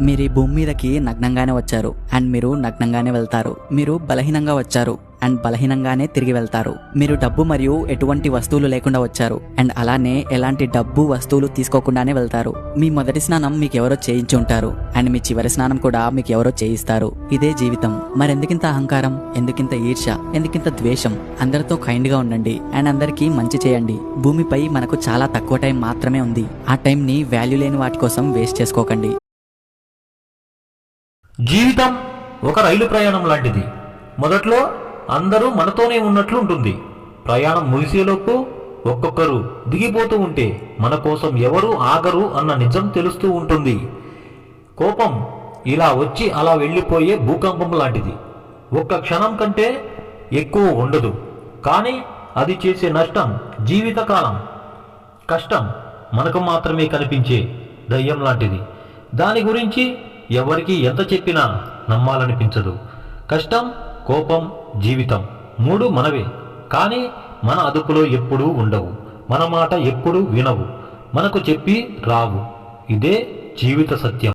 మీరు ఈ భూమి మీదకి నగ్నంగానే వచ్చారు. అండ్ మీరు నగ్నంగానే వెళ్తారు. మీరు బలహీనంగా వచ్చారు. అండ్ బలహీనంగానే తిరిగి వెళ్తారు. మీరు డబ్బు మరియు ఎటువంటి వస్తువులు లేకుండా వచ్చారు. అండ్ అలానే ఎలాంటి డబ్బు వస్తువులు తీసుకోకుండానే వెళ్తారు. మీ మొదటి స్నానం మీకు ఎవరో చేయించి ఉంటారు. అండ్ మీ చివరి స్నానం కూడా మీకు ఎవరో చేయిస్తారు. ఇదే జీవితం. మరెందుకింత అహంకారం? ఎందుకింత ఈర్ష? ఎందుకింత ద్వేషం? అందరితో కైండ్గా ఉండండి. అండ్ అందరికీ మంచి చేయండి. భూమిపై మనకు చాలా తక్కువ టైం మాత్రమే ఉంది. ఆ టైం ని వాల్యూ లేని వాటి కోసం వేస్ట్ చేసుకోకండి. జీవితం ఒక రైలు ప్రయాణం లాంటిది. మొదట్లో అందరూ మనతోనే ఉన్నట్లు ఉంటుంది. ప్రయాణం ముగిసేలోపు ఒక్కొక్కరు దిగిపోతూ ఉంటే మన కోసం ఎవరు ఆగరు అన్న నిజం తెలుస్తూ ఉంటుంది. కోపం ఇలా వచ్చి అలా వెళ్ళిపోయే భూకంపం లాంటిది. ఒక్క క్షణం కంటే ఎక్కువ ఉండదు. కానీ అది చేసే నష్టం జీవితకాలం కష్టం మనకు మాత్రమే కనిపించే దయ్యం లాంటిది. దాని గురించి ఎవరికి ఎంత చెప్పినా నమ్మాలనిపించదు. కష్టం కోపం జీవితం మూడు మనవే. కానీ మన అదుపులో ఎప్పుడూ ఉండవు. మన మాట ఎప్పుడూ వినవు. మనకు చెప్పి రావు. ఇదే జీవిత సత్యం.